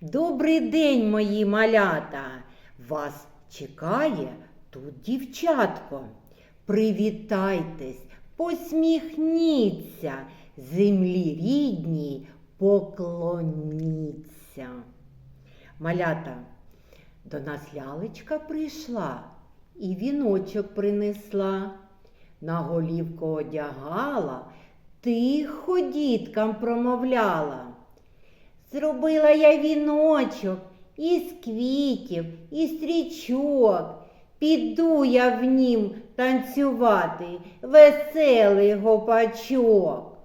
Добрий день, мої малята! Вас чекає тут дівчатко. Привітайтесь, посміхніться, землі рідній поклоніться. Малята, до нас лялечка прийшла і віночок принесла. На голівку одягала, тихо діткам промовляла. Зробила я віночок із квітів, і стрічок. Піду я в нім танцювати веселий гопачок.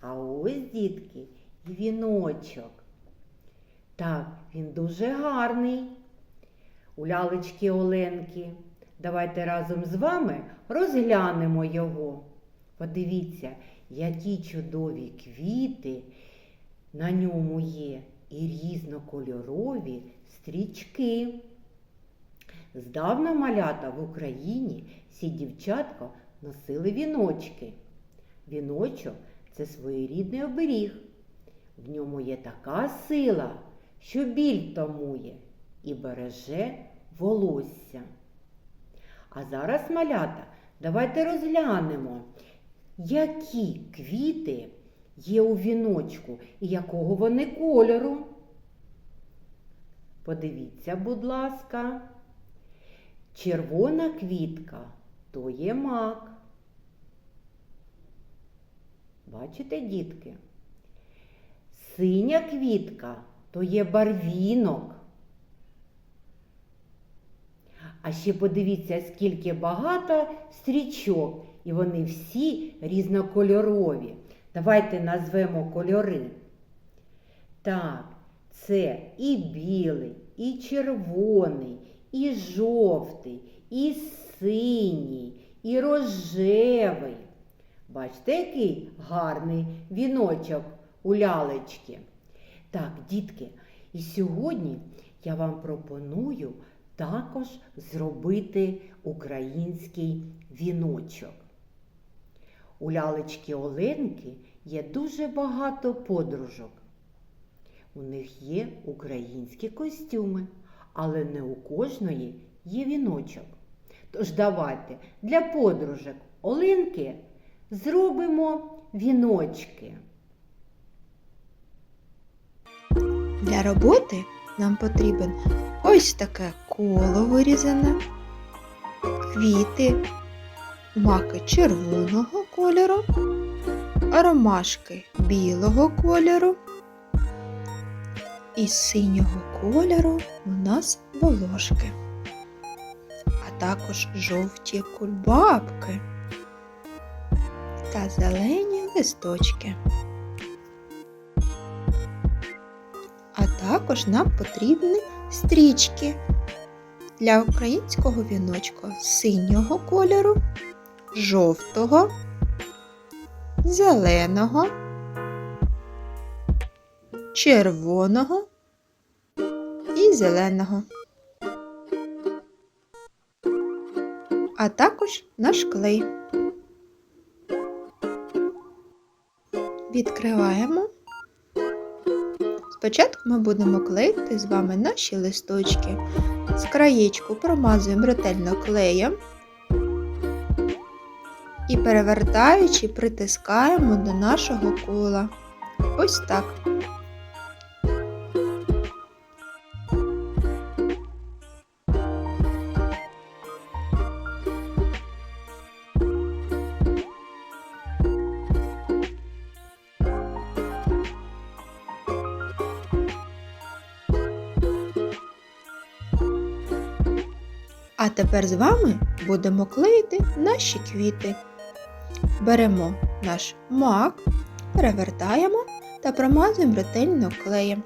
А ось, дітки, і віночок. Так, він дуже гарний. У лялечки Оленки. Давайте разом з вами розглянемо його. Подивіться, які чудові квіти на ньому є і різнокольорові стрічки. Здавна малята в Україні всі дівчатка носили віночки. Віночок це своєрідний оберіг. В ньому є така сила, що біль томує і береже волосся. А зараз, малята, давайте розглянемо, які квіти є у віночку і якого вони кольору. Подивіться, будь ласка. Червона квітка то є мак. Бачите, дітки? Синя квітка то є барвінок. А ще подивіться, скільки багато стрічок, і вони всі різнокольорові. Давайте назвемо кольори. Так, це і білий, і червоний, і жовтий, і синій, і рожевий. Бачите, який гарний віночок у лялечки. Так, дітки, і сьогодні я вам пропоную також зробити український віночок. У лялечки Оленки є дуже багато подружок. У них є українські костюми, але не у кожної є віночок. Тож давайте для подружок Оленки зробимо віночки. Для роботи нам потрібен ось таке коло вирізане, квіти, маки червоного кольору, ромашки білого кольору. І синього кольору у нас волошки, а також жовті кульбабки та зелені листочки. А також нам потрібні стрічки для українського віночка синього кольору, жовтого, зеленого, червоного і зеленого. А також наш клей. Відкриваємо. Спочатку ми будемо клеїти з вами наші листочки. З краєчку промазуємо ретельно клеєм і перевертаючи, притискаємо до нашого кола. Ось так. А тепер з вами будемо клеїти наші квіти. Беремо наш мак, перевертаємо та промазуємо ретельно клеєм.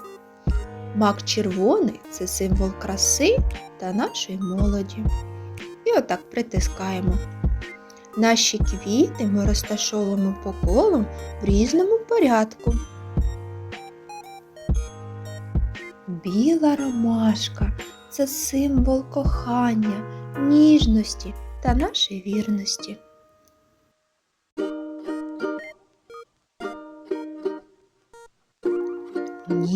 Мак червоний це символ краси та нашої молоді. І отак притискаємо. Наші квіти ми розташовуємо по колу в різному порядку. Біла ромашка це символ кохання, ніжності та нашої вірності.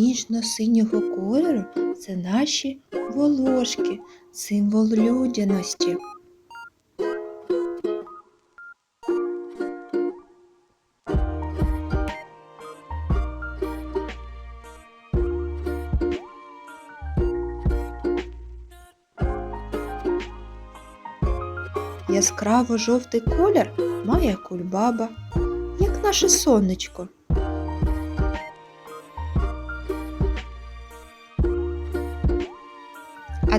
Ніжно-синього кольору це наші волошки, символ людяності. Яскраво жовтий колір має кульбаба, як наше сонечко.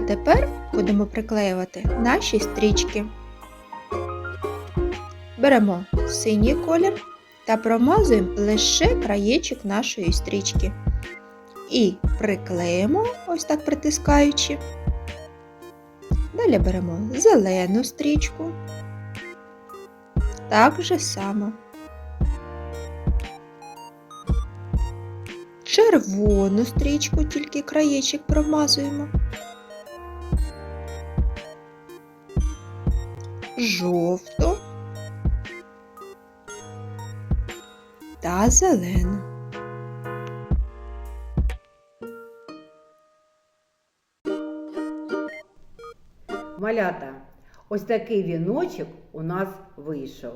Тепер будемо приклеювати наші стрічки. Беремо синій колір та промазуємо лише краєчок нашої стрічки. І приклеїмо, ось так притискаючи. Далі беремо зелену стрічку. Так же само. Червону стрічку, тільки краєчок промазуємо. Жовту та зелену. Малята, ось такий віночок у нас вийшов.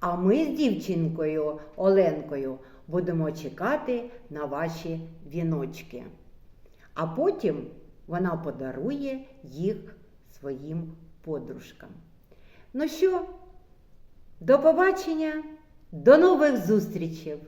А ми з дівчинкою Оленкою будемо чекати на ваші віночки. А потім вона подарує їх своїм подружкам. Ну що, до побачення, до нових зустрічей!